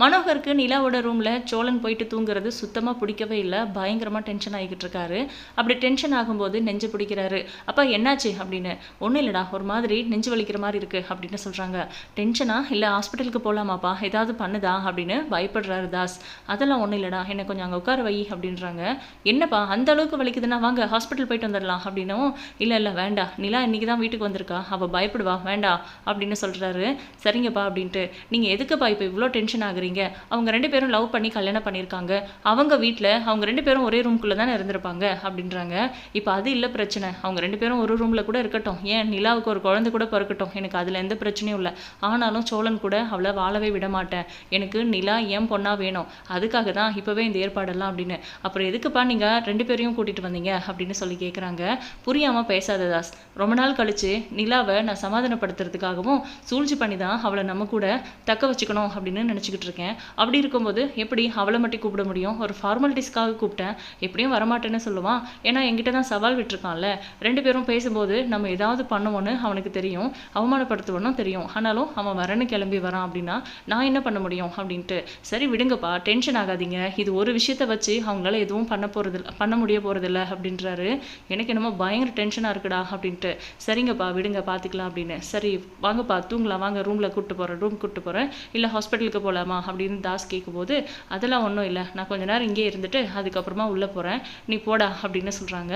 மனோகருக்கு நிலாவோட ரூமில் சோழன் போயிட்டு தூங்குறது சுத்தமாக பிடிக்கவே இல்லை. பயங்கரமாக டென்ஷன் ஆகிக்கிட்டு இருக்காரு. அப்படி டென்ஷன் ஆகும்போது நெஞ்சு பிடிக்கிறாரு. அப்பா என்னாச்சு? அப்படின்னு. ஒன்றும் இல்லைடா ஒரு மாதிரி நெஞ்சு வலிக்கிற மாதிரி இருக்குது அப்படின்னு சொல்கிறாங்க டென்ஷனா இல்லை ஹாஸ்பிட்டலுக்கு போகலாமாப்பா ஏதாவது பண்ணுதா? அப்படின்னு பயப்படுறாரு தாஸ். அதெல்லாம் ஒன்றும் இல்லைடா என்னை கொஞ்சம் அங்கே உட்கார வை அப்படின்றாங்க. என்னப்பா அந்த அளவுக்கு வலிக்குதுன்னா வாங்க ஹாஸ்பிட்டல் போயிட்டு வந்துடலாம் அப்படின்னும். இல்லை இல்லை வேண்டாம் நிலா இன்றைக்கி தான் வீட்டுக்கு வந்திருக்கா. அவள் பயப்படுவா வேண்டாம் அப்படின்னு சொல்கிறாரு சரிங்கப்பா அப்படின்ட்டு. நீங்கள் எதுக்குப்பா இப்போ இவ்வளோ டென்ஷன் ஆகுறீங்க? அவங்க ரெண்டு பேரும் லவ் பண்ணி கல்யாணம் பண்ணியிருக்காங்க. அவங்க வீட்டில் அவங்க ரெண்டு பேரும் ஒரே ரூம்குள்ளே தானே இருந்திருப்பாங்க அப்படின்றாங்க. இப்போ அது இல்லை பிரச்சனை. அவங்க ரெண்டு பேரும் ஒரு ரூமில் கூட இருக்கட்டும். ஏன் நிலாவுக்கு ஒரு குழந்தை கூட பிறக்கட்டும். எனக்கு அதில் எந்த பிரச்சனையும் இல்லை. ஆனாலும் சோழன் கூட அவளை வாழவே விட மாட்டேன். எனக்கு நிலா ஏன் பொண்ணா வேணும். அதுக்காக தான் இப்போவே இந்த ஏற்பாடெல்லாம் அப்படின்னு. அப்புறம் எதுக்குப்பா நீங்கள் ரெண்டு பேரையும் கூட்டிகிட்டு வந்தீங்க அப்படின்னு சொல்லி கேட்குறாங்க புரியாமல் பேசாத தாஸ். ரொம்ப நாள் கழிச்சு நிலாவை நான் சமாதானப்படுத்துறதுக்காகவும் சூழ்ச்சி பண்ணி தான் அவளை நம்ம கூட தக்க வச்சுக்கணும் அப்படின்னு நினச்சிக்கிட்டு இருக்கேன் அப்படி இருக்கும்போது எப்படி அவளை மட்டும் கூப்பிட முடியும்? ஒரு ஃபார்மாலிட்டிஸ்க்காக கூப்பிட்டேன். எப்படியும் வரமாட்டேன்னு சொல்லுவான் ஏன்னா என்கிட்ட தான் சவால் விட்டுருக்கான்ல. ரெண்டு பேரும் பேசும்போது நம்ம ஏதாவது பண்ணுவோன்னு அவனுக்கு தெரியும். அவமானப்படுத்துவோன்னு தெரியும். ஆனாலும் அவன் வரன்னு கிளம்பி வரான் அப்படின்னா நான் என்ன பண்ண முடியும் அப்படின்ட்டு. சரி விடுங்கப்பா. டென்ஷன் ஆகாதீங்க. இது ஒரு விஷயத்த வச்சு அவங்களால எதுவும் பண்ண போகிறது பண்ண முடிய போகிறதில்ல அப்படின்றாரு. எனக்கு என்னமோ பயங்கர டென்ஷனாக இருக்குடா அப்படின்ட்டு. சரிங்கப்பா விடுங்க பார்த்துக்கலாம் அப்படின்னு. சரி வாங்கப்பா தூங்கலாம். வாங்க ரூமில் கூப்பிட்டு போகிறேன் ரூம் கூப்பிட்டு போகிறேன் இல்லை ஹாஸ்பிட்டலுக்கு போகலாமா அப்படின்னு தாஸ் கேட்கும்போது அதெல்லாம் ஒன்றும் இல்லை. நான் கொஞ்ச நேரம் இங்கே இருந்துட்டு அதுக்கப்புறமா உள்ளே போகிறேன் நீ போடா அப்படின்னு சொல்கிறாங்க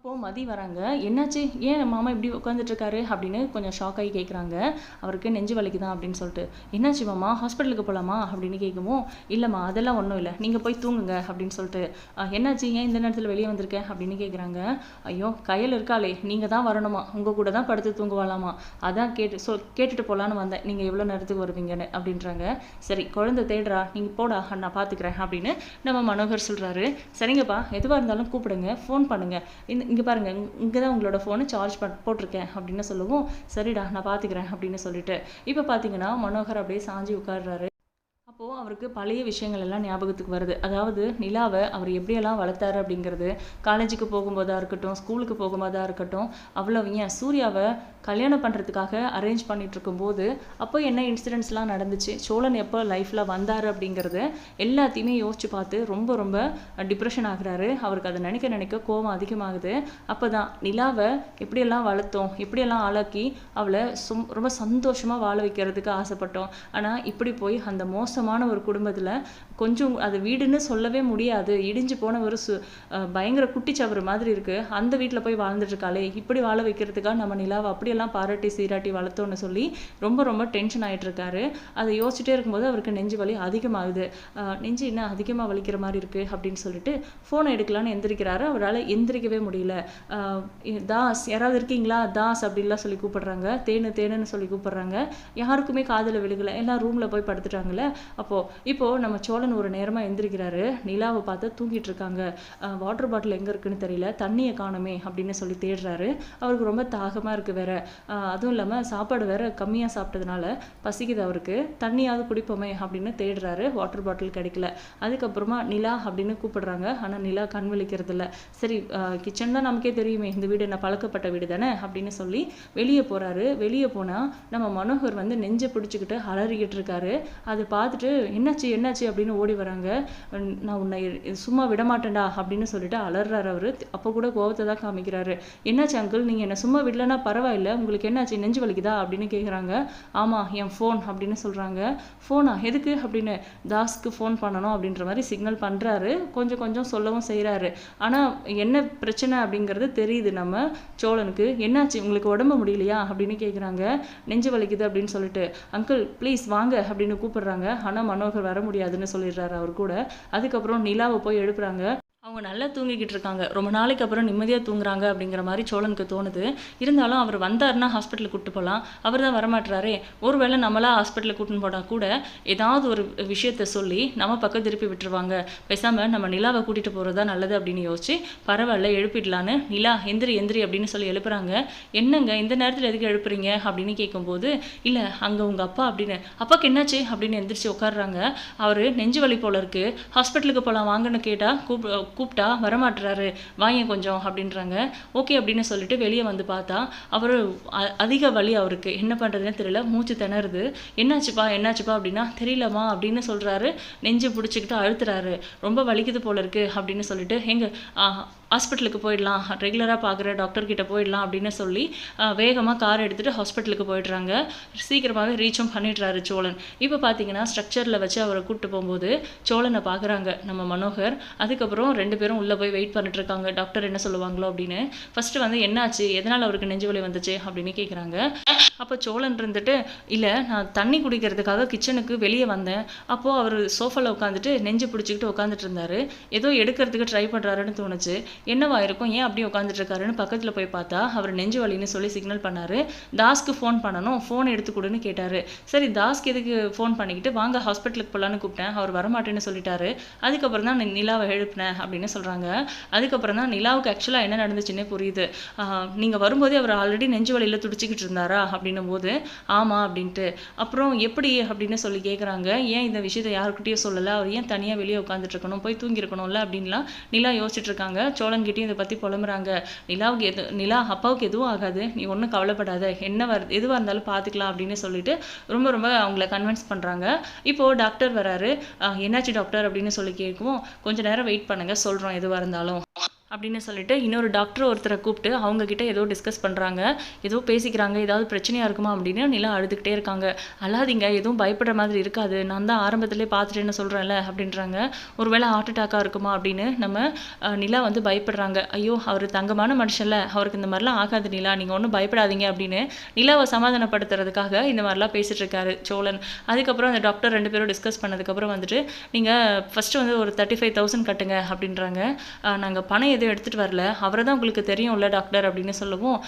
அப்போது மதி வராங்க. என்னாச்சு? ஏன் மாமா இப்படி உட்காந்துட்ருக்காரு அப்படின்னு கொஞ்சம் ஷாக் ஆகி கேட்குறாங்க அவருக்கு நெஞ்சு வலிக்குதான் அப்படின்னு சொல்லிட்டு. என்னாச்சு மாமா? ஹாஸ்பிட்டலுக்கு போகலாமா அப்படின்னு கேட்கவும் இல்லைம்மா அதெல்லாம் ஒன்றும் இல்லை. நீங்கள் போய் தூங்குங்க. அப்படின்னு சொல்லிட்டு. என்னாச்சு? ஏன் இந்த நேரத்தில் வெளியே வந்திருக்கேன் அப்படின்னு கேட்குறாங்க ஐயோ கையில் இருக்காளே. நீங்கள் தான் வரணுமா? உங்கள் கூட தான் படுத்து தூங்குவாளாமா? அதான் கேட்டு சொல் கேட்டுட்டு போகலான்னு வந்தேன். நீங்கள் எவ்வளோ நேரத்துக்கு வருவீங்கன்னு? அப்படின்றாங்க. சரி குழந்தை தேடுறா. நீங்கள் போடா. நான் பார்த்துக்கிறேன் அப்படின்னு நம்ம மனோகர் சொல்கிறாரு சரிங்கப்பா. எதுவாக இருந்தாலும் கூப்பிடுங்க. ஃபோன் பண்ணுங்கள் இந்த இங்கே பாருங்கள் இங்கே தான் உங்களோட ஃபோனை சார்ஜ் பண் போட்டிருக்கேன் அப்படின்னு சொல்லவும். சரிடா நான் பார்த்துக்கிறேன் அப்படின்னு சொல்லிட்டு. இப்போ பார்த்தீங்கன்னா மனோகர் அப்படியே சாஞ்சி உட்கார்றாரு. அப்போது அவருக்கு பழைய விஷயங்கள் எல்லாம் ஞாபகத்துக்கு வருது. அதாவது நிலாவை அவர் எப்படியெல்லாம் வளர்த்தாரு அப்படிங்கிறது காலேஜுக்கு போகும்போதாக இருக்கட்டும் ஸ்கூலுக்கு போகும்போதாக இருக்கட்டும் அவ்வளோ ஏன் சூர்யாவை கல்யாணம் பண்ணுறதுக்காக அரேஞ்ச் பண்ணிகிட்ருக்கும்போது அப்போ என்ன இன்சிடென்ட்ஸ்லாம் நடந்துச்சு? சோழன் எப்போ லைஃப்பில் வந்தார் அப்படிங்கிறது எல்லாத்தையுமே யோசித்து பார்த்து ரொம்ப ரொம்ப டிப்ரெஷன் ஆகுறாரு. அவருக்கு அதை நினைக்க நினைக்க கோபம் அதிகமாகுது. அப்போ தான் நிலாவை எப்படியெல்லாம் வளர்த்தோம் எப்படியெல்லாம் ஆளாக்கி அவளை சும் ரொம்ப சந்தோஷமாக வாழ வைக்கிறதுக்கு ஆசைப்பட்டோம். ஆனால் இப்படி போய் அந்த மோசமான ஒரு குடும்பத்தில் கொஞ்சம் அது வீடுன்னு சொல்லவே முடியாது. இடிஞ்சு போன ஒரு சு பயங்கர குட்டிச்சவறு மாதிரி இருக்குது அந்த வீட்டில் போய் வாழ்ந்துட்டுருக்காளே இப்படி வாழ வைக்கிறதுக்காக நம்ம நிலாவை அப்படியெல்லாம் பாராட்டி சீராட்டி வளர்த்தோன்னு சொல்லி ரொம்ப ரொம்ப டென்ஷன் ஆகிட்டுருக்காரு அதை யோசிச்சுட்டே இருக்கும்போது அவருக்கு நெஞ்சு வலி அதிகமாகுது. நெஞ்சு இன்னும் அதிகமாக வலிக்கிற மாதிரி இருக்குது அப்படின்னு சொல்லிட்டு ஃபோனை எடுக்கலான்னு எந்திரிக்கிறாரு. அவரால் எந்திரிக்கவே முடியல. தாஸ் யாராவது இருக்கீங்களா? தாஸ் அப்படின்லாம் சொல்லி கூப்பிடுறாங்க. தேனு தேனுன்னு சொல்லி கூப்பிடுறாங்க. யாருக்குமே காதில் விழுகலை. எல்லாம் ரூமில் போய் படுத்துட்டாங்கல்ல. அப்போது இப்போது நம்ம சோழன் ஒரு நேரமாக எந்திரிக்கிறாரு. நிலாவை பார்த்து தூங்கிட்டு இருக்காங்க. வாட்டர் பாட்டில் எங்கே இருக்குன்னு தெரியல. தண்ணியை காணுமே அப்படின்னு சொல்லி தேடுறாரு. அவருக்கு ரொம்ப தாகமாக இருக்குது வேற. அதுவும் இல்லாமல் சாப்பாடு வேற கம்மியாக சாப்பிட்டதுனால பசிக்குது அவருக்கு. தண்ணியாவது குடிப்போமே அப்படின்னு தேடுறாரு. வாட்டர் பாட்டில் கிடைக்கல. அதுக்கப்புறமா நிலா அப்படின்னு கூப்பிடுறாங்க. ஆனால் நிலா கண் விழிக்கிறது இல்லை. சரி கிச்சன் தான் நமக்கே தெரியுமே. இந்த வீடு என்ன பழக்கப்பட்ட வீடு தானே அப்படின்னு சொல்லி வெளியே போகிறாரு வெளியே போனால் நம்ம மனோகர் வந்து நெஞ்சை பிடிச்சிக்கிட்டு அலறிக்கிட்டு இருக்காரு. அதை பார்த்துட்டு என்னாச்சு என்னாச்சு? அப்படின்னு ஓடி வராங்க. நான் உன்னை சும்மா விட மாட்டேன்டா அப்படின்னு சொல்லிட்டு அலறாரு அவர். அப்போ கூட கோவத்தை தான் காமிக்கிறாரு. என்னாச்சு அங்கிள் நீங்கள் என்ன சும்மா விடலன்னா பரவாயில்ல. உங்களுக்கு என்னாச்சு? நெஞ்சு வலிக்குதா? அப்படின்னு கேட்குறாங்க ஆமாம் என் ஃபோன் அப்படின்னு சொல்கிறாங்க ஃபோனா எதுக்கு? அப்படின்னு தாஸ்க்கு ஃபோன் பண்ணணும் அப்படின்ற மாதிரி சிக்னல் பண்ணுறாரு கொஞ்சம் கொஞ்சம் சொல்லவும் செய்கிறாரு ஆனால் என்ன பிரச்சனை அப்படிங்கிறது தெரியுது நம்ம சோழனுக்கு. என்னாச்சு? உங்களுக்கு உடம்பு முடியலையா? அப்படின்னு கேட்குறாங்க நெஞ்சு வலிக்குது அப்படின்னு சொல்லிட்டு. அங்கிள் ப்ளீஸ் வாங்க அப்படின்னு கூப்பிடுறாங்க. ஆனால் மனோகர் வர முடியாதுன்னு சொல்லிடுறாரு அவர் கூட. அதுக்கப்புறம் நிலாவை போய் எழுப்புறாங்க. அவங்க நல்லா தூங்கிக்கிட்டு இருக்காங்க. ரொம்ப நாளைக்கு அப்புறம் நிம்மதியாக தூங்குறாங்க அப்படிங்கிற மாதிரி சோழனுக்கு தோணுது. இருந்தாலும் அவர் வந்தாருன்னா ஹாஸ்பிட்டலுக்கு கூப்பிட்டு போகலாம் அவர் தான் வரமாட்டுறாரே ஒருவேளை நம்மளா ஹாஸ்பிட்டலுக்கு கூட்டின்னு போனால் கூட ஏதாவது ஒரு விஷயத்த சொல்லி நம்ம பக்கம் திருப்பி விட்டுருவாங்க. பேசாமல் நம்ம நிலாவை கூட்டிகிட்டு போகிறது தான் நல்லது அப்படின்னு யோசிச்சு பரவாயில்ல எழுப்பிடலான்னு. நிலா எந்திரி எந்திரி அப்படின்னு சொல்லி எழுப்புறாங்க. என்னங்க இந்த நேரத்தில் எதுக்கு எழுப்புறீங்க? அப்படின்னு கேட்கும்போது இல்லை அங்கே உங்கள் அப்பா அப்படின்னு. அப்பாவுக்கு என்னாச்சு? அப்படின்னு எந்திரிச்சு உட்காடுறாங்க அவர் நெஞ்சு வலி போல இருக்குது ஹாஸ்பிட்டலுக்கு போகலாம் வாங்கன்னு கேட்டால் கூப் கூப்பிட்டா வரமாட்டுறாரு வாங்க கொஞ்சம் அப்படின்றாங்க. ஓகே அப்படின்னு சொல்லிட்டு வெளியே வந்து பார்த்தா அவர் அதிக வலி அவருக்கு. என்ன பண்ணுறதுன்னு தெரியல மூச்சு திணறுது. என்னாச்சுப்பா என்னாச்சுப்பா? அப்படின்னா தெரியலம்மா அப்படின்னு சொல்கிறாரு நெஞ்சு பிடிச்சிக்கிட்டு அழுத்துறாரு. ரொம்ப வலிக்குது போல இருக்கு அப்படின்னு சொல்லிட்டு எங்கள் ஹாஸ்பிட்டலுக்கு போயிடலாம். ரெகுலராக பார்க்குற டாக்டர்கிட்ட போயிடலாம் அப்படின்னு சொல்லி வேகமாக கார் எடுத்துகிட்டு ஹாஸ்பிட்டலுக்கு போயிடுறாங்க. சீக்கிரமாகவே ரீச்சும் பண்ணிடுறாரு சோழன். இப்போ பார்த்தீங்கன்னா ஸ்ட்ரக்சரில் வச்சு அவரை கூப்பிட்டு போகும்போது சோழனை பார்க்குறாங்க நம்ம மனோகர். அதுக்கப்புறம் ரெண்டு பேரும் உள்ளே போய் வெயிட் பண்ணிட்டு இருக்காங்க. டாக்டர் என்ன சொல்லுவாங்களோ அப்படின்னு. ஃபஸ்ட்டு வந்து என்னாச்சு? எதனால் அவருக்கு நெஞ்சு வலி வந்துச்சு? அப்படின்னு கேட்குறாங்க அப்போ சோழன் இருந்துட்டு இல்லை நான் தண்ணி குடிக்கிறதுக்காக கிச்சனுக்கு வெளியே வந்தேன். அப்போது அவர் சோஃபாவில் உட்காந்துட்டு நெஞ்சு பிடிச்சிக்கிட்டு உட்காந்துட்டு இருந்தார். ஏதோ எடுக்கிறதுக்கு ட்ரை பண்ணுறாருன்னு தோணுச்சு. என்னவா இருக்கும்? ஏன் அப்படியே உட்காந்துட்டு இருக்காருன்னு பக்கத்தில் போய் பார்த்தா அவர் நெஞ்சு வலின்னு சொல்லி சிக்னல் பண்ணாரு. தாஸ்க்கு ஃபோன் பண்ணணும். ஃபோன் எடுத்து கொடுன்னு கேட்டார். சரி தாஸ்க்கு எதுக்கு ஃபோன் பண்ணிக்கிட்டு வாங்க ஹாஸ்பிட்டலுக்கு போகலான்னு கூப்பிட்டேன். அவர் வரமாட்டேன்னு சொல்லிட்டாரு. அதுக்கப்புறம் தான் நான் நிலாவை எழுப்பினேன் அப்படின்னு சொல்கிறாங்க அதுக்கப்புறம் தான் நிலாவுக்கு ஆக்சுவலாக என்ன நடந்துச்சுன்னே புரியுது. நீங்கள் வரும்போதே அவர் ஆல்ரெடி நெஞ்சு வலியில் துடிச்சிக்கிட்டு இருந்தாரா? அப்படின்னும் போது ஆமாம் அப்படின்ட்டு. அப்புறம் எப்படி? அப்படின்னு சொல்லி கேட்குறாங்க ஏன் இந்த விஷயத்தை யாருக்கிட்டேயும் சொல்லலை? அவர் ஏன் தனியாக வெளியே உட்காந்துட்டு இருக்கணும் போய் தூங்கியிருக்கணும்ல? அப்படின்லாம் நிலா யோசிச்சுட்டு இருக்காங்க. சோழன்கிட்டையும் இதை பற்றி புலம்புறாங்க. நிலாவுக்கு எது நிலா அப்பாவுக்கு எதுவும் ஆகாது. நீ ஒன்றும் கவலைப்படாத. என்ன வர் எதுவாக இருந்தாலும் பார்த்துக்கலாம் அப்படின்னு சொல்லிட்டு ரொம்ப ரொம்ப அவங்கள கன்வின்ஸ் பண்ணுறாங்க இப்போது டாக்டர் வராரு. என்னாச்சு டாக்டர் அப்படின்னு சொல்லி கேட்கவும். கொஞ்சம் நேரம் வெயிட் பண்ணுங்கள் சொல்கிறோம் எதுவாக இருந்தாலும். அப்படின்னு சொல்லிட்டு இன்னொரு டாக்டர் ஒருத்தரை கூப்பிட்டு அவங்கக்கிட்ட ஏதோ டிஸ்கஸ் பண்ணுறாங்க ஏதோ பேசிக்கிறாங்க. ஏதாவது பிரச்சனையாக இருக்குமா அப்படின்னு நிலா அழுதுகிட்டே இருக்காங்க. அல்லாதீங்க எதுவும் பயப்படுற மாதிரி இருக்காது. நான் தான் ஆரம்பத்திலே பார்த்துட்டேன்னு சொல்கிறேன்ல அப்படின்றாங்க. ஒருவேளை ஹார்ட் அட்டாக்காக இருக்குமா அப்படின்னு நம்ம நிலா வந்து பயப்படுறாங்க. ஐயோ அவர் தங்கமான மனுஷன்ல. அவருக்கு இந்த மாதிரிலாம் ஆகாது நிலா. நீங்கள் ஒன்றும் பயப்படாதீங்க அப்படின்னு நிலாவை சமாதானப்படுத்துறதுக்காக இந்த மாதிரிலாம் பேசிட்டு இருக்காரு சோழன். அதுக்கப்புறம் அந்த டாக்டர் ரெண்டு பேரும் டிஸ்கஸ் பண்ணதுக்கப்புறம் வந்துட்டு நீங்கள் ஃபஸ்ட்டு வந்து ஒரு தேர்ட்டி ஃபைவ் தௌசண்ட் கட்டுங்க அப்படின்றாங்க. நாங்கள் பணம் எதுவும் எடுத்துகிட்டு வரல. அவரை தான் உங்களுக்கு தெரியும்ல டாக்டர் அப்படின்னு சொல்லவும்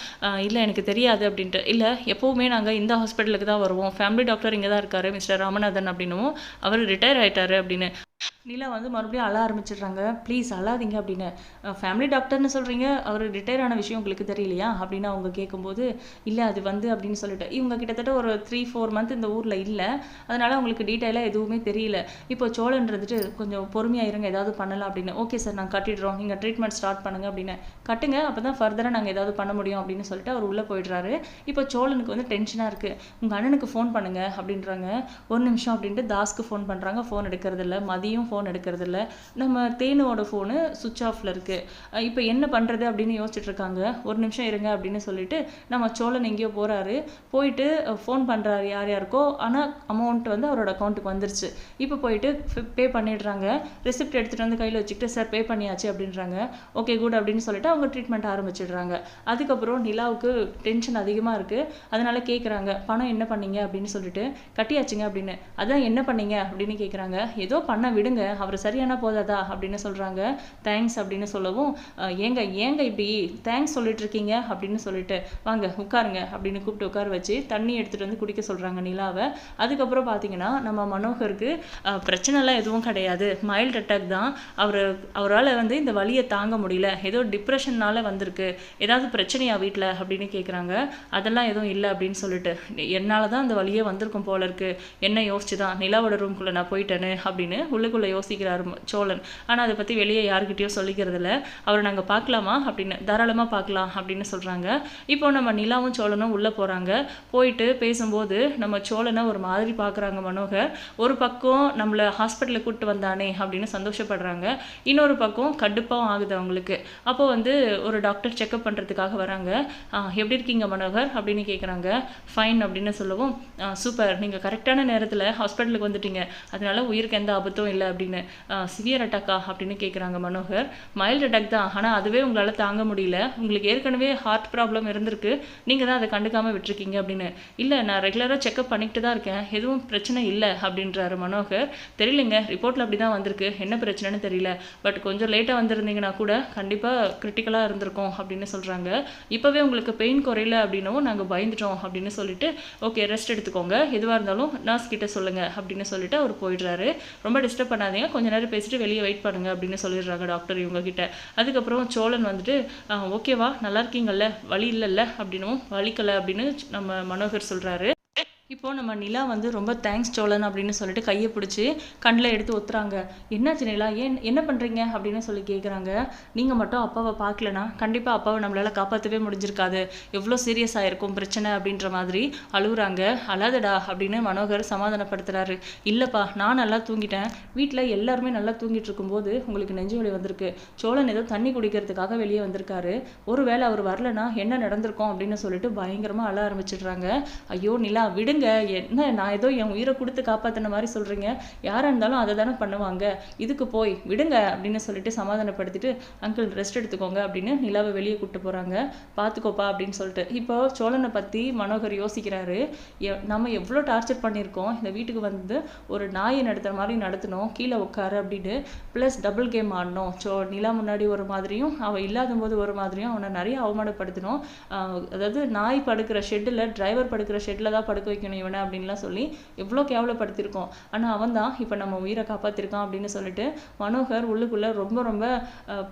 இல்லை எனக்கு தெரியாது அப்படின்ட்டு. இல்லை எப்போவுமே நாங்கள் இந்த ஹாஸ்பிட்டலுக்கு தான் வருவோம். ஃபேமிலி டாக்டர் இங்கே தான் இருக்காரு மிஸ்டர் ராமநாதன் அப்படின்னும் அவர் ரிட்டையர் ஆயிட்டாரு அப்படின்னு. நிலா வந்து மறுபடியும் அழ ஆரம்பிச்சிடுறாங்க. ப்ளீஸ் அழாதீங்க அப்படின்னு. ஃபேமிலி டாக்டர்னு சொல்கிறீங்க அவர் ரிட்டையர் ஆன விஷயம் உங்களுக்கு தெரியலையா? அப்படின்னு அவங்க கேட்கும்போது இல்லை அது வந்து அப்படின்னு சொல்லிட்டு. இவங்க கிட்டத்தட்ட ஒரு த்ரீ ஃபோர் மந்த் இந்த ஊரில் இல்லை. அதனால் அவங்களுக்கு டீட்டெயிலாக எதுவுமே தெரியல. இப்போ சோழன் இருந்துட்டு கொஞ்சம் பொறுமையாக இருங்க ஏதாவது பண்ணலாம் அப்படின்னு. ஓகே சார் நாங்கள் கட்டிடுறோம். நீங்கள் ட்ரீட்மெண்ட் ஸ்டார்ட் பண்ணுங்க அப்படின்னு. கட்டுங்க. அப்போ தான் ஃபர்தராக நாங்கள் ஏதாவது பண்ண முடியும் அப்படின்னு சொல்லிட்டு அவர் உள்ளே போயிடுறாரு. இப்போ சோழனுக்கு வந்து டென்ஷனாக இருக்குது உங்கள் அண்ணனுக்கு ஃபோன் பண்ணுங்க அப்படின்றாங்க. ஒரு நிமிஷம் அப்படின்ட்டு தாஸ்க்கு ஃபோன் பண்ணுறாங்க ஃபோன் எடுக்கிறதில்ல. மதியம் ஃபோன் எடுக்கிறது இல்லை நம்ம தேனுவோட ஃபோனு சுவிச் ஆஃபில் இருக்குது இப்போ என்ன பண்ணுறது அப்படின்னு யோசிச்சுட்டு இருக்காங்க. ஒரு நிமிஷம் இருங்க அப்படின்னு சொல்லிட்டு நம்ம சோழன் எங்கேயோ போகிறாரு போயிட்டு ஃபோன் பண்ணுறாரு யார் யாருக்கோ. ஆனால் அமௌண்ட் வந்து அவரோட அக்கௌண்ட்டுக்கு வந்துருச்சு. இப்போ போயிட்டு பே பண்ணிடுறாங்க. ரிசிப்ட் எடுத்துகிட்டு வந்து கையில் வச்சுக்கிட்டு சார் பே பண்ணியாச்சு அப்படின்றாங்க. ஓகே குட் அப்படின்னு சொல்லிட்டு அவங்க ட்ரீட்மெண்ட் ஆரம்பிச்சிடுறாங்க. அதுக்கப்புறம் நிலாவுக்கு டென்ஷன் அதிகமாக இருக்குது அதனால கேட்குறாங்க பணம் என்ன பண்ணீங்க? அப்படின்னு சொல்லிட்டு கட்டியாச்சுங்க அப்படின்னு. அதான் என்ன பண்ணீங்க? அப்படின்னு கேட்குறாங்க ஏதோ பண்ண விடுங்க அவர் சரியான போதாதா? அப்படின்னு சொல்கிறாங்க தேங்க்ஸ் அப்படின்னு சொல்லவும் ஏங்க ஏங்க இப்படி தேங்க்ஸ் சொல்லிட்டு இருக்கீங்க? அப்படின்னு சொல்லிட்டு வாங்க உட்காருங்க அப்படின்னு கூப்பிட்டு உட்கார வச்சு தண்ணி எடுத்துகிட்டு வந்து குடிக்க சொல்கிறாங்க நிலாவை. அதுக்கப்புறம் பார்த்தீங்கன்னா நம்ம மனோகருக்கு பிரச்சனைலாம் எதுவும் கிடையாது. மைல்ட் அட்டாக் தான். அவர் அவரால் வந்து இந்த வழியை தாங்க முடியல. ஏதோ டிப்ரெஷன்னால் வந்திருக்கு. ஏதாவது பிரச்சனையா வீட்டில் அப்படின்னு கேட்குறாங்க அதெல்லாம் எதுவும் இல்லை அப்படின்னு சொல்லிட்டு என்னால் தான் அந்த வழியே வந்திருக்கும் போல இருக்குது என்ன யோசிச்சு தான் நிலாவோட ரூம்குள்ளே நான் போயிட்டேன்னு அப்படின்னு உள்ளுக்குள்ளே யோசிக்கிறாரு சோழன். ஆனால் அதை பற்றி வெளியே யாருக்கிட்டேயும் சொல்லிக்கிறது இல்லை அவரை நாங்கள் பார்க்கலாமா அப்படின்னு தாராளமாக பார்க்கலாம் அப்படின்னு சொல்கிறாங்க இப்போ நம்ம நிலாவும் சோழனும் உள்ளே போகிறாங்க போயிட்டு பேசும்போது நம்ம சோழனை ஒரு மாதிரி பார்க்குறாங்க மனோகர். ஒரு பக்கம் நம்மளை ஹாஸ்பிட்டலுக்கு கூப்பிட்டு வந்தானே அப்படின்னு சந்தோஷப்படுறாங்க. இன்னொரு பக்கம் கடுப்பாகவும் ஆகுது அவங்களுக்கு. அப்போ வந்து ஒரு டாக்டர் செக்அப் பண்ணுறதுக்காக வராங்க. எப்படி இருக்கீங்க மனோகர்? அப்படின்னு கேட்குறாங்க ஃபைன் அப்படின்னு சொல்லவும் சூப்பர் நீங்கள் கரெக்டான நேரத்தில் ஹாஸ்பிட்டலுக்கு வந்துட்டீங்க. அதனால உயிருக்கு எந்த ஆபத்தும் இல்லை அப்படின்னு சிவியர் அட்டாக்கா அப்படின்னு கேட்குறாங்க மனோகர். மைல்டு அட்டாக் தான் ஆனால் அதுவே உங்களால் தாங்க முடியல. உங்களுக்கு ஏற்கனவே ஹார்ட் ப்ராப்ளம் இருந்திருக்கு. நீங்கள் தான் அதை கண்டுக்காமல் விட்டுருக்கீங்க அப்படின்னு. இல்லை நான் ரெகுலராக செக்அப் பண்ணிக்கிட்டு தான் இருக்கேன். எதுவும் பிரச்சனை இல்லை அப்படின்றாரு மனோகர். தெரியலங்க ரிப்போர்ட்டில் அப்படி தான் வந்திருக்கு. என்ன பிரச்சனைன்னு தெரியல. பட் கொஞ்சம் லேட்டாக வந்திருந்தீங்கன்னா கூட கண்டிப்பாக கிரிட்டிக்கலாக இருந்திருக்கும் அப்படின்னு சொல்கிறாங்க இப்போவே உங்களுக்கு பெயின் குறையில அப்படின்னவும் நாங்கள் பயந்துட்டோம் அப்படின்னு சொல்லிட்டு ஓகே ரெஸ்ட் எடுத்துக்கோங்க. எதுவாக இருந்தாலும் நர்ஸ் கிட்ட சொல்லுங்கள் அப்படின்னு சொல்லிட்டு அவர் போயிடுறாரு. ரொம்ப டிஸ்டர்ப் பண்ணாதீங்க கொஞ்ச நேரம் பேசிட்டு வெளியே வெயிட் பண்ணுங்க அப்படின்னு சொல்லிடுறாங்க டாக்டர் இவங்ககிட்ட. அதுக்கப்புறம் சோழன் வந்துட்டு ஓகேவா நல்லா இருக்கீங்கல்ல? வலி இல்லைல்ல? அப்படின்னும் வலிக்கலை அப்படின்னு நம்ம மனோகர் சொல்கிறாரு இப்போது நம்ம நிலா வந்து ரொம்ப தேங்க்ஸ் சோழன் அப்படின்னு சொல்லிட்டு கையை பிடிச்சி கண்ணில் எடுத்து ஒத்துறாங்க. என்னாச்சு நிலா? ஏன் என்ன பண்ணுறீங்க அப்படின்னு சொல்லி கேட்குறாங்க நீங்கள் மட்டும் அப்பாவை பார்க்கலனா? கண்டிப்பாக அப்பாவை நம்மளால் காப்பாற்றவே முடிஞ்சிருக்காது. எவ்வளோ சீரியஸ் ஆகிருக்கும் பிரச்சனை அப்படின்ற மாதிரி அழுகுறாங்க அழாதடா அப்படின்னு மனோகர் சமாதானப்படுத்துகிறாரு இல்லைப்பா நான் நல்லா தூங்கிட்டேன். வீட்டில் எல்லாருமே நல்லா தூங்கிட்டு இருக்கும்போது உங்களுக்கு நெஞ்சு வலி வந்திருக்கு. சோழன் ஏதோ தண்ணி குடிக்கிறதுக்காக வெளியே வந்திருக்காரு. ஒருவேளை அவர் வரலனா என்ன நடந்திருக்கும் அப்படின்னு சொல்லிட்டு பயங்கரமாக அழ ஆரம்பிச்சிடுறாங்க. ஐயோ நிலா விடுங்க. என்ன நான் ஏதோ என் உயிரை கொடுத்து காப்பாற்றின மாதிரி சொல்கிறீங்க யாராக இருந்தாலும் அதை தானே பண்ணுவாங்க. இதுக்கு போய் விடுங்க அப்படின்னு சொல்லிட்டு சமாதானப்படுத்திட்டு அங்கிள் ரெஸ்ட் எடுத்துக்கோங்க அப்படின்னு நிலாவை வெளியே கூப்பிட்டு போகிறாங்க பார்த்துக்கோப்பா அப்படின்னு சொல்லிட்டு. இப்போ சோழனை பற்றி மனோகர் யோசிக்கிறாரு. எ- நம்ம எவ்வளோ டார்ச்சர் பண்ணியிருக்கோம். இந்த வீட்டுக்கு வந்து ஒரு நாயை நடத்துகிற மாதிரி நடத்தணும். கீழே உட்காரு அப்படின்னு. ப்ளஸ் டபுள் கேம் ஆடணும். சோ நிலா முன்னாடி ஒரு மாதிரியும் அவள் இல்லாத போது ஒரு மாதிரியும் அவனை நிறைய அவமானப்படுத்தணும். அதாவது நாய் படுக்கிற ஷெட்டில் டிரைவர் படுக்கிற ஷெட்டில் தான் படுக்க வைக்கணும். இவனை அப்படின்லாம் சொல்லி எவ்வளோ கேவலப்படுத்தியிருக்கோம். ஆனால் அவன் தான் இப்போ நம்ம உயிரை காப்பாற்றிருக்கான் அப்படின்னு சொல்லிட்டு மனோகர் உள்ளுக்குள்ளே ரொம்ப ரொம்ப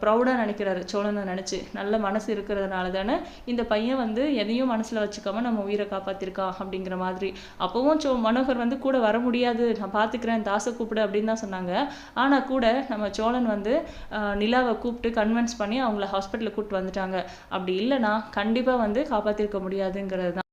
ப்ரௌடாக நினைக்கிறாரு. சோழனை நினச்சி. நல்ல மனசு இருக்கிறதுனால தானே இந்த பையன் வந்து எதையும் மனசில் வச்சுக்காம நம்ம உயிரை காப்பாற்றிருக்கான் அப்படிங்கிற மாதிரி. அப்போவும் சோ மனோகர் வந்து கூட வர முடியாது. நான் பார்த்துக்கிறேன் தாசை கூப்பிடு அப்படின்னு தான் சொன்னாங்க. ஆனால் கூட நம்ம சோழன் வந்து நிலாவை கூப்பிட்டு கன்வின்ஸ் பண்ணி அவங்கள ஹாஸ்பிட்டலுக்கு கூப்பிட்டு வந்துட்டாங்க. அப்படி இல்லைன்னா கண்டிப்பாக வந்து காப்பாற்றிருக்க முடியாதுங்கிறது தான்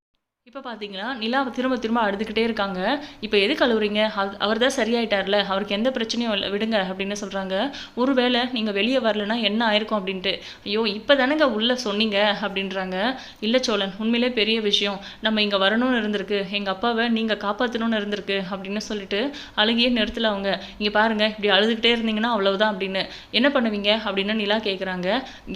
இப்போ பார்த்தீங்கன்னா நிலாவை திரும்ப திரும்ப அழுதுகிட்டே இருக்காங்க. இப்போ எதுக்கு அழுவுறீங்க? அவர் தான் சரியாயிட்டார்ல. அவருக்கு எந்த பிரச்சனையும் இல்லை விடுங்க அப்படின்னு சொல்கிறாங்க ஒருவேளை நீங்கள் வெளியே வரலன்னா என்ன ஆயிருக்கும் அப்படின்ட்டு. ஐயோ இப்போ தானேங்க உள்ளே சொன்னீங்க அப்படின்றாங்க. இல்லை சோழன் உண்மையிலே பெரிய விஷயம். நம்ம இங்கே வரணும்னு இருந்திருக்கு. எங்கள் அப்பாவை நீங்கள் காப்பாற்றணும்னு இருந்திருக்கு அப்படின்னு சொல்லிட்டு அழுகியே நிறுத்தல அவங்க இங்கே பாருங்க இப்படி அழுதுகிட்டே இருந்தீங்கன்னா அவ்வளவுதான் அப்படின்னு. என்ன பண்ணுவீங்க? அப்படின்னு நிலா கேட்குறாங்க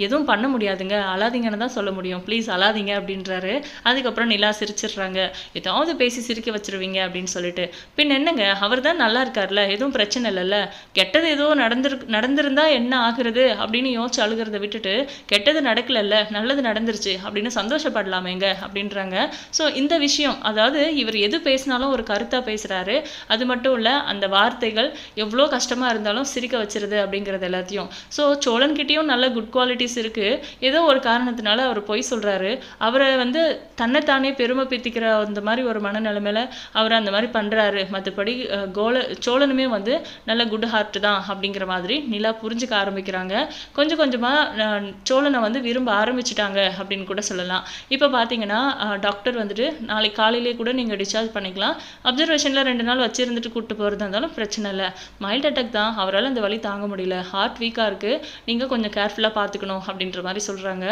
எதுவும் பண்ண முடியாதுங்க. அழாதீங்கன்னு தான் சொல்ல முடியும். ப்ளீஸ் அழாதீங்க அப்படின்றாரு. அதுக்கப்புறம் நிலா சிரிச்சு வச்சிடுறாங்க. ஏதாவது பேசி சிரிக்க வச்சிருவீங்க அப்படின்னு சொல்லிட்டு. பின் என்னங்க? அவர் தான் நல்லா இருக்கார்ல? எதுவும் பிரச்சனை இல்லைல்ல? கெட்டது ஏதோ நடந்துரு நடந்திருந்தா என்ன ஆகுறது? அப்படின்னு யோசிச்சு அழுகிறத விட்டுட்டு கெட்டது நடக்கலல்ல? நல்லது நடந்துருச்சு. அப்படின்னு சந்தோஷப்படலாமேங்க? அப்படின்றாங்க. ஸோ இந்த விஷயம் அதாவது இவர் எது பேசினாலும் ஒரு கருத்தாக பேசுகிறாரு அது மட்டும் இல்லை அந்த வார்த்தைகள் எவ்வளோ கஷ்டமாக இருந்தாலும் சிரிக்க வச்சிருது அப்படிங்கிறது எல்லாத்தையும். ஸோ சோழன்கிட்டயும் நல்ல குட் குவாலிட்டிஸ் இருக்குது ஏதோ ஒரு காரணத்தினால அவர் பொய் சொல்கிறாரு அவரை வந்து தன்னைத்தானே பெருமை பீத்திக்கிற அந்த மாதிரி ஒரு மனநிலைமையில அவர் அந்த மாதிரி பண்ணுறாரு மற்றபடி கோல சோழனுமே வந்து நல்ல குட் ஹார்ட் தான் அப்படிங்கிற மாதிரி நிலா புரிஞ்சுக்க ஆரம்பிக்கிறாங்க. கொஞ்சம் கொஞ்சமாக சோழனை வந்து விரும்ப ஆரம்பிச்சிட்டாங்க அப்படின்னு கூட சொல்லலாம். இப்போ பார்த்தீங்கன்னா டாக்டர் வந்துட்டு நாளைக்கு காலையிலே கூட நீங்கள் டிஸ்சார்ஜ் பண்ணிக்கலாம். அப்சர்வேஷனில் ரெண்டு நாள் வச்சிருந்துட்டு கூப்பிட்டு போகிறதா இருந்தாலும் பிரச்சனை இல்லை. மைல்ட் அட்டாக் தான். அவரால் அந்த வழி தாங்க முடியல. ஹார்ட் வீக்காக இருக்குது நீங்கள் கொஞ்சம் கேர்ஃபுல்லாக பார்த்துக்கணும் அப்படின்ற மாதிரி சொல்கிறாங்க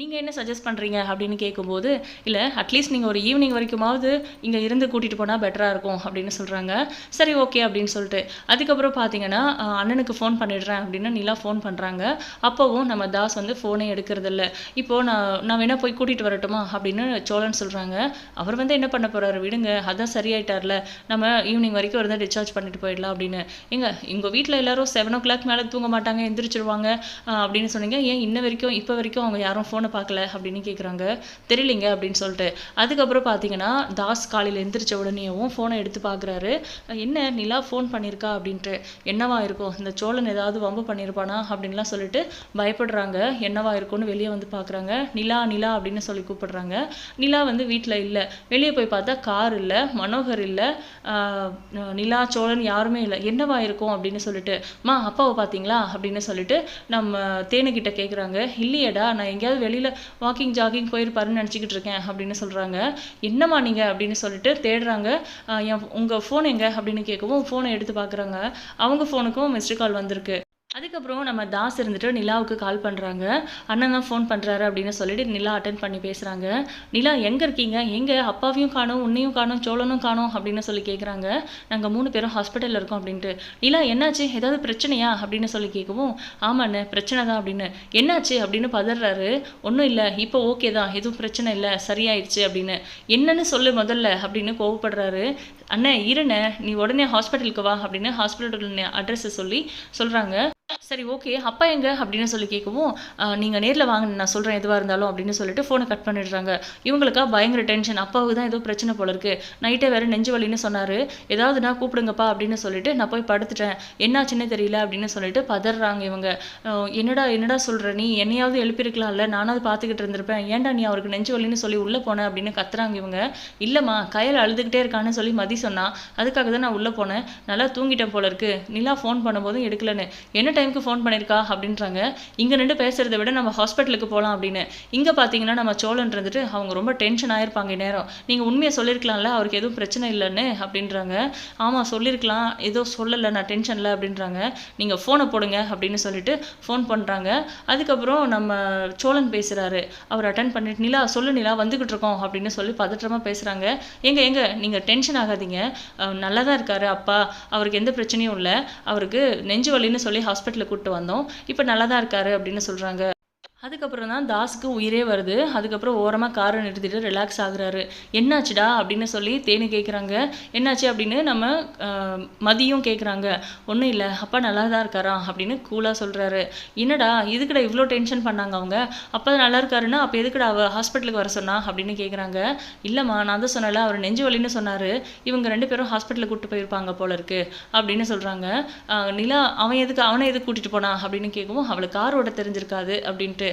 நீங்கள் என்ன சஜஸ்ட் பண்ணுறீங்க அப்படின்னு கேட்கும்போது இல்லை அட்லீஸ்ட் நீங்கள் ஒரு ஈவினிங் வரைக்குமாவது இங்கே இருந்து கூட்டிகிட்டு போனால் பெட்டராக இருக்கும் அப்படின்னு சொல்கிறாங்க சரி ஓகே அப்படின்னு சொல்லிட்டு. அதுக்கப்புறம் பார்த்தீங்கன்னா அண்ணனுக்கு ஃபோன் பண்ணிடுறேன் அப்படின்னு நிலா ஃபோன் பண்ணுறாங்க அப்போவும் நம்ம தாஸ் வந்து ஃபோனே எடுக்கிறதில்ல. இப்போது நான் நான் வேணால் போய் கூட்டிகிட்டு வரட்டுமா? அப்படின்னு சோழன் சொல்கிறாங்க அவர் வந்து என்ன பண்ண போகிறாரு விடுங்க அதான் சரியாயிட்டார்ல. நம்ம ஈவினிங் வரைக்கும் இருந்தால் டிஸ்சார்ஜ் பண்ணிட்டு போயிடலாம் அப்படின்னு. எங்க எங்கள் வீட்டில் எல்லாரும் செவன் ஓ கிளாக் மேலே தூங்க மாட்டாங்க எந்திரிச்சிருவாங்க அப்படின்னு சொன்னீங்க. ஏன் இன்ன வரைக்கும் இப்போ வரைக்கும் அவங்க யாரும் ஃபோன் பார்க்கல அப்படின்னு கேட்குறாங்க தெரியலிங்க அப்படின்னு சொல்லிட்டு. அதுக்கப்புறம் பார்த்தீங்கன்னா தாஸ் காலையில் எந்திரிச்ச உடனேயும் ஃபோனை எடுத்து பார்க்குறாரு என்ன நிலா ஃபோன் பண்ணியிருக்கா அப்படின்ட்டு. என்னவா இருக்கும்? இந்த சோழன் ஏதாவது வம்பு பண்ணியிருப்பானா அப்படின்லாம் சொல்லிட்டு பயப்படுறாங்க. என்னவா இருக்கும்னு வெளியே வந்து பார்க்குறாங்க நிலா நிலா அப்படின்னு சொல்லி கூப்பிடுறாங்க. நிலா வந்து வீட்டில் இல்லை. வெளியே போய் பார்த்தா கார் இல்லை மனோகர் இல்லை. நிலா சோழன் யாருமே இல்லை. என்னவா இருக்கும்? அப்படின்னு சொல்லிட்டு. மா அப்பாவை பார்த்தீங்களா அப்படின்னு சொல்லிட்டு நம்ம தேனுக்கிட்ட கேட்குறாங்க இல்லையடா நான் எங்கேயாவது வெளியில் வாக்கிங் ஜாகிங் போயிருப்பாருன்னு நினச்சிக்கிட்டு இருக்கேன் அப்படின்னு சொல்கிறாங்க என்னம்மா நீங்கள் அப்படின்னு சொல்லிட்டு தேடுறாங்க. என் உங்கள் ஃபோன் எங்க அப்படின்னு கேட்கவும் ஃபோனை எடுத்து பார்க்குறாங்க. அவங்க ஃபோனுக்கும் மிஸ்டு கால் வந்திருக்கு. அதுக்கப்புறம் நம்ம தாஸ் இருந்துட்டு நிலாவுக்கு கால் பண்ணுறாங்க அண்ணன் தான் ஃபோன் பண்ணுறாரு அப்படின்னு சொல்லிட்டு நிலா அட்டன் பண்ணி பேசுகிறாங்க நிலா எங்கே இருக்கீங்க? எங்கே? அப்பாவையும் காணும் உன்னையும் காணும் சோழனும் காணும் அப்படின்னு சொல்லி கேட்குறாங்க நாங்கள் மூணு பேரும் ஹாஸ்பிட்டலில் இருக்கோம் அப்படின்ட்டு. நிலா என்னாச்சு? ஏதாவது பிரச்சனையா? அப்படின்னு சொல்லி கேட்கவும் ஆமாண்ணே பிரச்சனை தான் அப்படின்னு. என்னாச்சு? அப்படின்னு பதறாரு. ஒன்றும் இல்லை இப்போ ஓகே தான் எதுவும் பிரச்சனை இல்லை சரியாயிடுச்சு அப்படின்னு. என்னன்னு சொல்லு முதல்ல அப்படின்னு கோவப்படுறாரு. அண்ணே இருண்ணே நீ உடனே ஹாஸ்பிட்டலுக்கு வா அப்படின்னு ஹாஸ்பிட்டல் அட்ரஸை சொல்லி சொல்கிறாங்க சரி ஓகே அப்பா எங்க? அப்படின்னு சொல்லி கேட்கவும் நீங்கள் நேரில் வாங்க. நான் சொல்கிறேன் எதுவாக இருந்தாலும் அப்படின்னு சொல்லிட்டு ஃபோனை கட் பண்ணிடுறாங்க. இவங்களுக்கா பயங்கர டென்ஷன் அப்பாவுக்கு தான் ஏதோ பிரச்சனை போல இருக்கு. நைட்டே வேற நெஞ்சு வலின்னு சொன்னார். நான் கூப்பிடுங்கப்பா அப்படின்னு சொல்லிட்டு நான் போய் படுத்துட்டேன். என்னாச்சுன்னே தெரியல அப்படின்னு சொல்லிட்டு பதறாங்க இவங்க. என்னடா என்னடா சொல்கிற நீ என்னையாவது எழுப்பியிருக்கலாம்ல. நானாவது பார்த்துக்கிட்டு இருந்திருப்பேன். ஏன்டா நீ அவருக்கு நெஞ்சு வலின்னு சொல்லி உள்ளே போனேன் அப்படின்னு கத்துறாங்க இவங்க. இல்லைம்மா கையில் அழுதுகிட்டே இருக்கான்னு சொல்லி மதி சொன்னா. அதுக்காக தான் நான் உள்ளே போனேன். நல்லா தூங்கிட்டேன் போல இருக்கு. நிலா ஃபோன் பண்ணும்போதும் எடுக்கலன்னு. என்ன டைம் டைமுக்கு ஃபோன் பண்ணியிருக்கா அப்படின்றாங்க. இங்கே நின்று பேசுறதை விட நம்ம ஹாஸ்பிட்டலுக்கு போகலாம் அப்படின்னு. இங்கே பார்த்தீங்கன்னா நம்ம சோழன் இருந்துட்டு அவங்க ரொம்ப டென்ஷன் ஆயிருப்பாங்க இந்நேரம். நீங்கள் உண்மையை சொல்லியிருக்கலாம்ல அவருக்கு எதுவும் பிரச்சனை இல்லைன்னு அப்படின்றாங்க. ஆமாம் சொல்லியிருக்கலாம் ஏதோ சொல்லலை நான் டென்ஷனில் அப்படின்றாங்க. நீங்கள் ஃபோனை போடுங்க அப்படின்னு சொல்லிட்டு ஃபோன் பண்ணுறாங்க அதுக்கப்புறம் நம்ம சோழன் பேசுகிறாரு அவர் அட்டன் பண்ணிட்டு நிலா சொல்லு நிலா வந்துக்கிட்டு இருக்கோம் அப்படின்னு சொல்லி பதற்றமாக பேசுகிறாங்க எங்க எங்க நீங்கள் டென்ஷன் ஆகாதீங்க. நல்லா தான் இருக்காரு அப்பா. அவருக்கு எந்த பிரச்சனையும் இல்லை. அவருக்கு நெஞ்சு வலின்னு சொல்லி ஹாஸ்பிட்டலுக்கு கூப்பிட்டு வந்தோம். இப்போ நல்லா தான் இருக்காரு அப்படின்னு சொல்கிறாங்க அதுக்கப்புறம் தான் தாஸ்க்கு உயிரே வருது. அதுக்கப்புறம் ஓரமாக காரை நிறுத்திட்டு ரிலாக்ஸ் ஆகுறாரு. என்னாச்சுடா? அப்படின்னு சொல்லி தேனி கேட்குறாங்க என்னாச்சு? அப்படின்னு நம்ம மதியம் மதியும் கேட்குறாங்க ஒன்றும் இல்லை. அப்பா நல்லா தான் இருக்காரா? அப்படின்னு கூலாக சொல்கிறாரு என்னடா? இதுக்கடா இவ்வளோ டென்ஷன் பண்ணாங்க அவங்க? அப்பா நல்லா இருக்காருன்னா அப்போ எதுக்குடா அவ ஹாஸ்பிட்டலுக்கு வர சொன்னா? அப்படின்னு கேட்குறாங்க இல்லைம்மா நான் தான் சொன்னல அவர் நெஞ்சு வலின்னு சொன்னார். இவங்க ரெண்டு பேரும் ஹாஸ்பிட்டலுக்கு கூப்பிட்டு போயிருப்பாங்க போல இருக்கு. அப்படின்னு சொல்கிறாங்க நிலா அவன் எதுக்கு அவனை எதுக்கு கூட்டிகிட்டு போனா? அப்படின்னு கேட்கவும் அவளுக்கு கார் ஓட தெரிஞ்சிருக்காது. அப்படின்ட்டு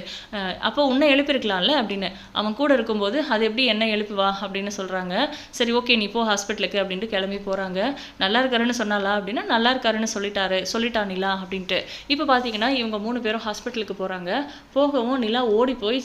அப்போ உன்னை எழுப்பியிருக்கலாம்ல அப்படின்னு. அவன் கூட இருக்கும்போது அது எப்படி என்ன எழுப்புவா அப்படின்னு சொல்கிறாங்க சரி ஓகே நீ போ ஹாஸ்பிட்டலுக்கு அப்படின்ட்டு கிளம்பி போகிறாங்க நல்லா இருக்காருன்னு சொன்னாலா அப்படின்னா நல்லா இருக்காருன்னு சொல்லிட்டாரு சொல்லிட்டா நிலா அப்படின்ட்டு. இப்போ பார்த்தீங்கன்னா இவங்க மூணு பேரும் ஹாஸ்பிட்டலுக்கு போகிறாங்க போகவும் நிலா ஓடி போய்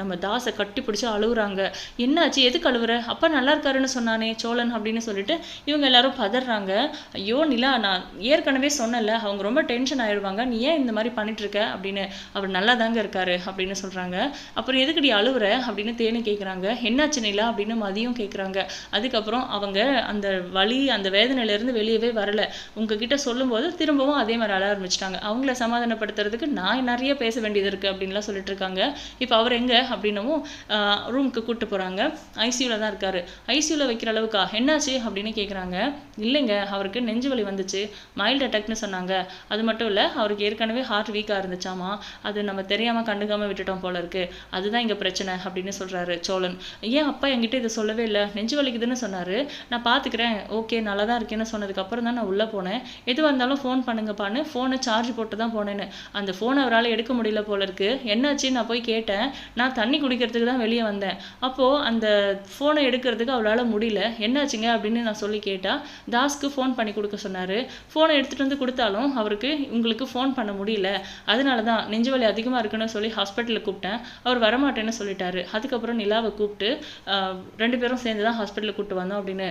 நம்ம தாசை கட்டி பிடிச்சி அழுகுறாங்க என்னாச்சு? எதுக்கு அழுவுற? அப்பா நல்லா இருக்காருன்னு சொன்னானே சோழன் அப்படின்னு சொல்லிட்டு இவங்க எல்லாரும் பதறாங்க. ஐயோ நிலா நான் ஏற்கனவே சொன்னல அவங்க ரொம்ப டென்ஷன் ஆயிடுவாங்க. நீ ஏன் இந்த மாதிரி பண்ணிட்டு இருக்க? அப்படின்னு. அவர் நல்லா தாங்க இருக்காரு. அப்படின்னு சொல்கிறாங்க அப்புறம் எதுக்குடி அழுவுற அப்படின்னு தேனு கேட்குறாங்க என்னாச்சு நிலா அப்படின்னு மதியம் கேட்குறாங்க அதுக்கப்புறம் அவங்க அந்த வலி அந்த வேதனையில இருந்து வெளியவே வரல. உங்ககிட்ட சொல்லும்போது திரும்பவும் அதே மாதிரி அழ ஆரம்பிச்சிட்டாங்க. அவங்கள சமாதானப்படுத்துறதுக்கு நான் நிறைய பேச வேண்டியது இருக்கு அப்படின்லாம் சொல்லிட்டு இருக்காங்க. இப்போ அவர் எங்க அப்படின்னவும் ரூமுக்கு கூப்பிட்டு போறாங்க. ஐசியூல தான் இருக்காரு. ஐசியூல வைக்கிற அளவுக்கா? என்னாச்சு அப்படின்னு கேட்குறாங்க இல்லைங்க அவருக்கு நெஞ்சு வலி வந்துச்சு. மைல்டு அட்டாக்னு சொன்னாங்க. அது மட்டும் இல்லை அவருக்கு ஏற்கனவே ஹார்ட் வீக்காக இருந்துச்சாமா? அது நம்ம தெரியாமல் கண்டுக்காமல் விட்டுட்டோம் போல இருக்கு. அதுதான் இங்கே பிரச்சனை அப்படின்னு சொல்றாரு சோழன். ஏன் அப்பா என்கிட்ட இதை சொல்லவே இல்லை? நெஞ்சு வலிக்குதுன்னு சொன்னாரு. நான் பார்த்துக்கிறேன் ஓகே நல்லா தான் இருக்கேன்னு சொன்னதுக்கு அப்புறம் தான் நான் உள்ள போனேன். எதுவாக இருந்தாலும் ஃபோன் பண்ணுங்கப்பான்னு ஃபோனை சார்ஜ் போட்டு தான் போனேன்னு. அந்த ஃபோனை அவரால் எடுக்க முடியல போல இருக்கு. என்னாச்சு நான் போய் கேட்டேன். நான் தண்ணி குடிக்கிறதுக்கு தான் வெளியே வந்தேன். அப்போ அந்த ஃபோனை எடுக்கிறதுக்கு அவளால் முடியல. என்னாச்சுங்க அப்படின்னு நான் சொல்லி கேட்டா தாஸ்க்கு ஃபோன் பண்ணி கொடுக்க சொன்னாரு. ஃபோனை எடுத்துட்டு வந்து கொடுத்தாலும் அவருக்கு உங்களுக்கு ஃபோன் பண்ண முடியல. அதனால தான் நெஞ்சு வலி அதிகமாக இருக்குன்னு சொல்லி ஹாஸ்பிட்டலுக்கு கூப்பிட்டேன். அவர் வரமாட்டேன்னு சொல்லிட்டாரு. அதுக்கப்புறம் நிலாவை கூப்பிட்டு ரெண்டு பேரும் சேர்ந்து தான் ஹாஸ்பிட்டலுக்கு கூப்பிட்டு வந்தோம் அப்படின்னு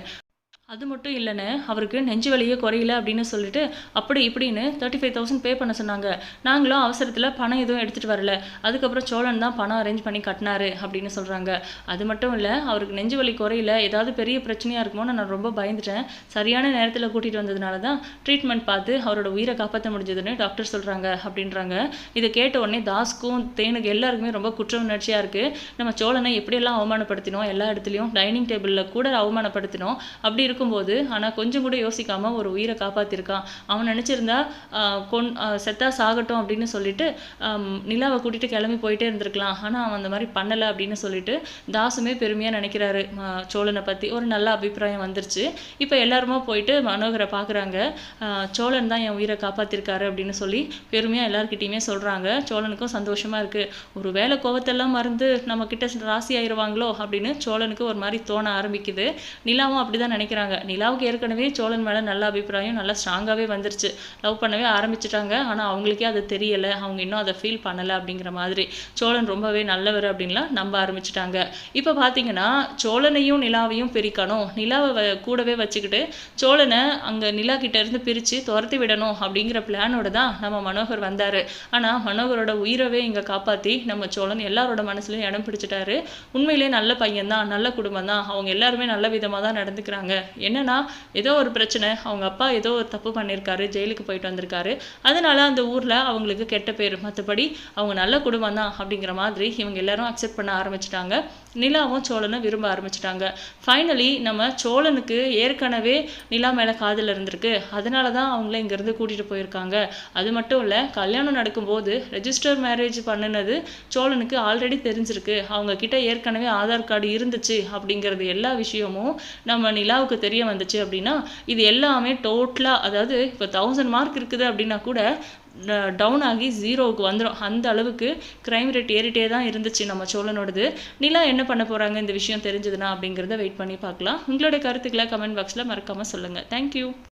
அது மட்டும் இல்லைன்னு அவருக்கு நெஞ்சு வலியே குறையில அப்படின்னு சொல்லிட்டு அப்படி இப்படின்னு தேர்ட்டி ஃபைவ் தௌசண்ட் பே பண்ண சொன்னாங்க. நாங்களும் அவசரத்தில் பணம் எதுவும் எடுத்துகிட்டு வரல. அதுக்கப்புறம் சோழன் தான் பணம் அரேஞ்ச் பண்ணி கட்டினாரு அப்படின்னு சொல்கிறாங்க அது மட்டும் இல்லை அவருக்கு நெஞ்சு வலி குறையில ஏதாவது பெரிய பிரச்சனையாக இருக்குமோன்னு நான் ரொம்ப பயந்துட்டேன். சரியான நேரத்தில் கூட்டிகிட்டு வந்ததுனால தான் ட்ரீட்மெண்ட் பார்த்து அவரோட உயிரை காப்பாற்ற முடிஞ்சதுன்னு டாக்டர் சொல்கிறாங்க அப்படின்றாங்க. இதை கேட்ட உடனே தாஸ்க்கும் தேனுக்கு எல்லாருக்குமே ரொம்ப குற்ற உணர்ச்சியாக இருக்குது நம்ம சோழனை எப்படியெல்லாம் அவமானப்படுத்தினோம்? எல்லா இடத்துலையும் டைனிங் டேபிளில் கூட அவமானப்படுத்தினோம். அப்படி இருக்கும் இருக்கும்போது ஆனால் கொஞ்சம் கூட யோசிக்காம ஒரு உயிரை காப்பாற்றிருக்கான் அவன் நினச்சிருந்தா கொன் செத்தா சாகட்டும் அப்படின்னு சொல்லிட்டு நிலாவை கூட்டிட்டு கிளம்பி போயிட்டே இருந்திருக்கலாம். ஆனால் அவன் அந்த மாதிரி பண்ணலை அப்படின்னு சொல்லிட்டு தாசுமே பெருமையாக நினைக்கிறாரு சோழனை பற்றி ஒரு நல்ல அபிப்பிராயம் வந்துருச்சு. இப்போ எல்லாருமா போயிட்டு மனோகரை பார்க்குறாங்க சோழன் தான் என் உயிரை காப்பாற்றிருக்காரு அப்படின்னு சொல்லி பெருமையாக எல்லாருக்கிட்டையுமே சொல்கிறாங்க சோழனுக்கும் சந்தோஷமாக இருக்குது ஒரு வேலை கோவத்தெல்லாம் மறந்து நம்ம கிட்ட ராசி ஆயிடுவாங்களோ அப்படின்னு சோழனுக்கு ஒரு மாதிரி தோண ஆரம்பிக்குது. நிலாவும் அப்படி தான் நினைக்கிறாங்க. நிலாவுக்கு ஏற்கனவே சோழன் மேலே நல்ல அபிப்பிராயம் நல்லா ஸ்ட்ராங்காகவே வந்துருச்சு. லவ் பண்ணவே ஆரம்பிச்சிட்டாங்க. ஆனால் அவங்களுக்கே அது தெரியலை. அவங்க இன்னும் அதை ஃபீல் பண்ணலை அப்படிங்கிற மாதிரி. சோழன் ரொம்பவே நல்லவர் அப்படின்லாம் நம்ப ஆரம்பிச்சிட்டாங்க. இப்போ பார்த்தீங்கன்னா சோழனையும் நிலாவையும் பிரிக்கணும். நிலாவை வ- கூடவே வச்சுக்கிட்டு சோழனை அங்கே நிலா கிட்டேருந்து பிரித்து துரத்தி விடணும் அப்படிங்கிற பிளானோட தான் நம்ம மனோகர் வந்தார். ஆனால் மனோகரோட உயிரவே இங்கே காப்பாற்றி நம்ம சோழன் எல்லாரோட மனசுலையும் இடம் பிடிச்சிட்டாரு. உண்மையிலே நல்ல பையன்தான் நல்ல குடும்பம் தான் அவங்க எல்லாருமே நல்ல விதமாக தான் நடந்துக்கிறாங்க. என்னன்னா ஏதோ ஒரு பிரச்சனை அவங்க அப்பா ஏதோ ஒரு தப்பு பண்ணியிருக்காரு ஜெயிலுக்கு போயிட்டு வந்திருக்காரு. அதனால அந்த ஊரில் அவங்களுக்கு கெட்ட பேர் மற்றபடி அவங்க நல்ல குடும்பம் தான் அப்படிங்கிற மாதிரி இவங்க எல்லாரும் அக்செப்ட் பண்ண ஆரம்பிச்சிட்டாங்க. நிலாவும் சோழனும் விரும்ப ஆரம்பிச்சிட்டாங்க. ஃபைனலி நம்ம சோழனுக்கு ஏற்கனவே நிலா மேலே காதல் இருந்திருக்கு. அதனால தான் அவங்கள இங்கேருந்து கூட்டிகிட்டு போயிருக்காங்க. அது மட்டும் இல்லை கல்யாணம் நடக்கும்போது ரெஜிஸ்டர் மேரேஜ் பண்ணினது சோழனுக்கு ஆல்ரெடி தெரிஞ்சிருக்கு. அவங்க கிட்ட ஏற்கனவே ஆதார் கார்டு இருந்துச்சு அப்படிங்கிறது எல்லா விஷயமும் நம்ம நிலாவுக்கு தெரிய வந்துச்சு அப்படின்னா இது எல்லாமே டோட்டலாக அதாவது இப்போ தௌசண்ட் மார்க் இருக்குது அப்படின்னா கூட டவுன் ஆகி ஜீரோவுக்கு வந்துடும் அந்த அளவுக்கு க்ரைம் ரேட் ஏறிட்டே தான் இருந்துச்சு நம்ம சோழனோடது. நிலா என்ன பண்ண போகிறாங்க இந்த விஷயம் தெரிஞ்சதுன்னா அப்படிங்கிறத வெயிட் பண்ணி பார்க்கலாம். உங்களோட கருத்துக்களை கமெண்ட் பாக்ஸில் மறக்காமல் சொல்லுங்கள் தேங்க்யூ